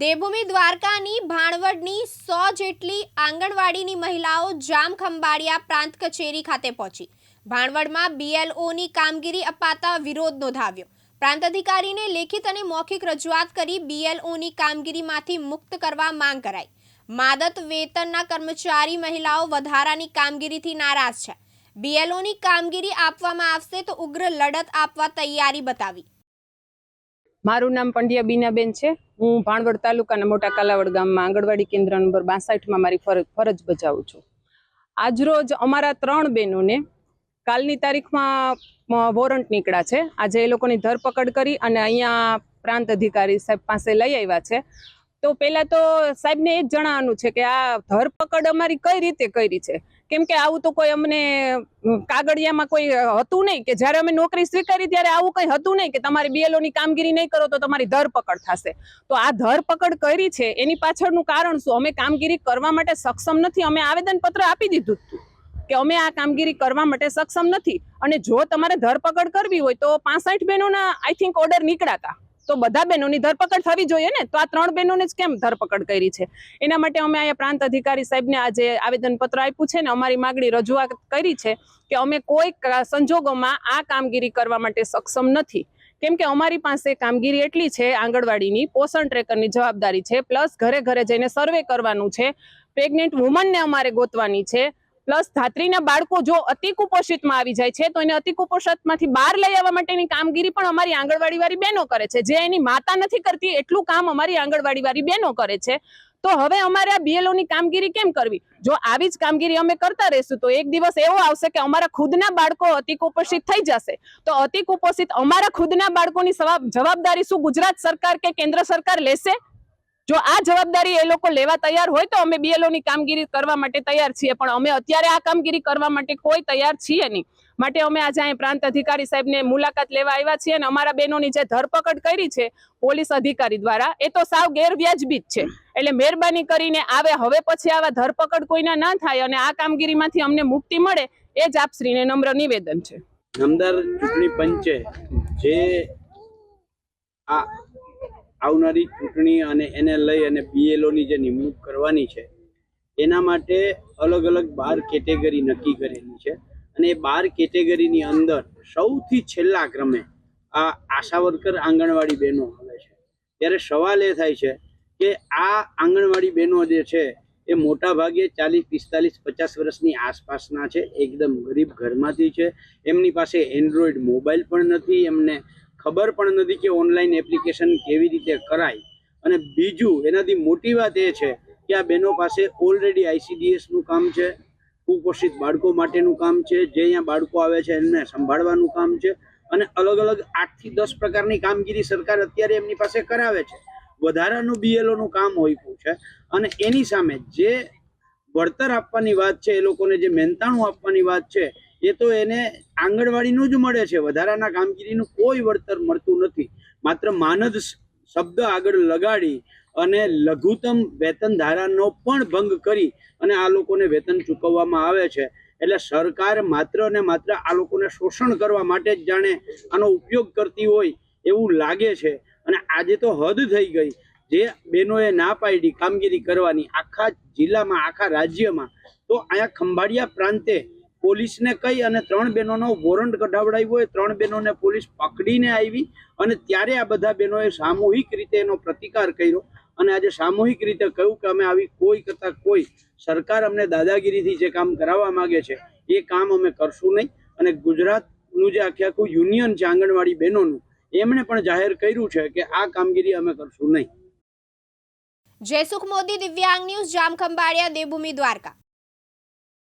દેવભૂમિ દ્વારકાની ભાણવડની સો જેટલી આંગણવાડીની મહિલાઓ જામ ખંભાળિયા પ્રાંત કચેરી ખાતે પહોંચી. ભાણવડમાં બીએલઓની કામગીરી અપાતા વિરોધ નોંધાવ્યો. પ્રાંત અધિકારીને લેખિત અને મૌખિક રજૂઆત કરી બીએલઓની કામગીરીમાંથી મુક્ત કરવા માંગ કરાઈ. માદત વેતનના કર્મચારી મહિલાઓ વધારાની કામગીરીથી નારાજ છે. બીએલઓની કામગીરી આપવામાં આવશે તો ઉગ્ર લડત આપવા તૈયારી બતાવી. મારું નામ પંડ્યા બીનાબેન છે. હું ભાણવડ તાલુકાના મોટા કાલાવડ ગામમાં આંગણવાડી કેન્દ્ર નંબર બાસઠમાં મારી ફરજ બજાવું છું. આજરોજ અમારા ત્રણ બહેનોને કાલની તારીખમાં વોરંટ નીકળ્યા છે. આજે એ લોકોની ધરપકડ કરી અને અહીંયા પ્રાંત અધિકારી સાહેબ પાસે લઈ આવ્યા છે. તો પહેલાં તો સાહેબને એ જ જણાવવાનું છે કે આ ધરપકડ અમારી કઈ રીતે કરી છે? કેમ કે આવું તો કોઈ અમને કાગળિયામાં કોઈ હતું નહીં કે જ્યારે અમે નોકરી સ્વીકારી ત્યારે આવું કંઈ હતું નહીં કે તમારી બીએલઓની કામગીરી નહીં કરો તો તમારી ધરપકડ થશે. તો આ ધરપકડ કરી છે, એની પાછળનું કારણ શું? અમે કામગીરી કરવા માટે સક્ષમ નથી. અમે આવેદનપત્ર આપી દીધું હતું કે અમે આ કામગીરી કરવા માટે સક્ષમ નથી. અને જો તમારે ધરપકડ કરવી હોય તો પાસઠ બહેનોના આઈ થિંક ઓર્ડર નીકળ્યા હતા. તો બધા બહેનોની ધરપકડ થવી જોઈએ ને? તો આ ત્રણ બહેનોને જ કેમ ધરપકડ કરી છે? એના માટે અમે અહીંયા પ્રાંત અધિકારી સાહેબને આજે આવેદનપત્ર આપ્યું છે ને અમારી માગણી રજૂઆત કરી છે કે અમે કોઈ સંજોગોમાં આ કામગીરી કરવા માટે સક્ષમ નથી. કેમ કે અમારી પાસે કામગીરી એટલી છે, આંગણવાડીની, પોષણ ટ્રેકરની જવાબદારી છે, પ્લસ ઘરે ઘરે જઈને સર્વે કરવાનું છે. પ્રેગ્નેન્ટ વુમનને અમારે ગોતવાની છે. પ્લસ ધાત્રીના બાળકો જો અતિ કુપોષિતમાં આવી જાય છે, તો એને અતિ કુપોષિતમાંથી બહાર લઈ આવવા માટેની કામગીરી પણ અમારી આંગણવાડીવાળી બહેનો કરે છે. જે એની માતા નથી કરતી, એટલું કામ અમારી આંગણવાડીવાળી બહેનો કરે છે. તો હવે અમારે આ બીએલઓની કામગીરી કેમ કરવી? જો આવી જ કામગીરી અમે કરતા રહીશું, તો એક દિવસ એવો આવશે કે અમારા ખુદના બાળકો અતિ કુપોષિત થઈ જશે. તો અતિ કુપોષિત અમારા ખુદના બાળકોની જવાબદારી શું ગુજરાત સરકાર કે કેન્દ્ર સરકાર લેશે? જો આ જવાબદારી એ લોકો લેવા તૈયાર હોય તો અમે BLO ની કામગીરી કરવા માટે તૈયાર છીએ, પણ અમે અત્યારે આ કામગીરી કરવા માટે કોઈ તૈયાર છીએ નહીં. માટે અમે આજે અહીં પ્રાંત અધિકારી સાહેબને મુલાકાત લેવા આવ્યા છીએ અને અમારા બહેનોની જે ધરપકડ કરી છે પોલીસ અધિકારી દ્વારા, એ તો સાવ ગેરવ્યાજબી જ છે. એટલે મહેરબાની કરીને આવે, હવે પછી આવા ધરપકડ કોઈના ના થાય અને આ કામગીરીમાંથી અમને મુક્તિ મળે, એ જ આપશ્રીને નમ્ર નિવેદન છે. નામદાર ચૂંટણી પંચે જે આ આવનારી ચૂંટણી અને એને લઈ અને બીએલઓની જે નિમણૂક કરવાની છે, એના માટે અલગ અલગ બાર કેટેગરી નક્કી કરેલી છે. અને એ બાર કેટેગરીની અંદર સૌથી છેલ્લા ક્રમે આ આશા વર્કર આંગણવાડી બહેનો આવે છે. ત્યારે સવાલ એ થાય છે કે આ આંગણવાડી બહેનો જે છે, એ મોટા ભાગે ચાલીસ, પિસ્તાલીસ, પચાસ વર્ષની આસપાસના છે, એકદમ ગરીબ ઘરમાંથી છે. એમની પાસે એન્ડ્રોઈડ મોબાઈલ પણ નથી, એમને ખબર પણ નથી કે ઓનલાઈન એપ્લિકેશન કેવી રીતે કરાય. અને બીજું, એનાથી મોટી વાત એ છે કે આ બહેનો પાસે ઓલરેડી આઈસીડીએસનું કામ છે, કુપોષિત બાળકો માટેનું કામ છે, જે અહીંયા બાળકો આવે છે એમને સંભાળવાનું કામ છે અને અલગ અલગ આઠથી દસ પ્રકારની કામગીરી સરકાર અત્યારે એમની પાસે કરાવે છે. વધારાનું બીએલઓનું કામ હોય છે અને એની સામે જે વળતર આપવાની વાત છે, એ લોકોને જે મહેનતાણું આપવાની વાત છે એ તો એને આંગણવાડીનું જ મળે છે. વધારાના કામગીરીનું કોઈ વળતર મળતું નથી. માત્ર માનદ શબ્દ આગળ લગાડી અને લઘુત્તમ વેતન ધારાનો પણ ભંગ કરી અને આ લોકોને વેતન ચૂકવવામાં આવે છે. એટલે સરકાર માત્ર ને માત્ર આ લોકોને શોષણ કરવા માટે જ જાણે આનો ઉપયોગ કરતી હોય એવું લાગે છે. અને આજે તો હદ થઈ ગઈ. જે બહેનોએ ના પાડી કામગીરી કરવાની આખા જિલ્લામાં, આખા રાજ્યમાં, તો અહીંયા ખંભાળિયા પ્રાંતે પોલીસને કહી અને ત્રણ બહેનોનો વોરંટ કઢાવડાવ્યો હોય, ત્રણ બહેનોને પોલીસ પકડીને આવી અને ત્યારે આ બધા બહેનોએ સામૂહિક રીતે એનો પ્રતિકાર કર્યો. અને આજે સામૂહિક રીતે કહ્યું કે અમે આવી કોઈ કરતા કોઈ સરકાર અમને દાદાગીરીથી જે કામ કરાવવા માંગે છે, એ કામ અમે કરશું નહીં. અને ગુજરાતનું જે આખે આખું યુનિયન છે આંગણવાડી બહેનોનું, એમણે પણ જાહેર કર્યું છે કે આ કામગીરી અમે કરશું નહીં. જયસુખ મોદી, દિવ્યાંગ ન્યૂઝ, જામખંભાળિયા, દેવભૂમિ દ્વારકા.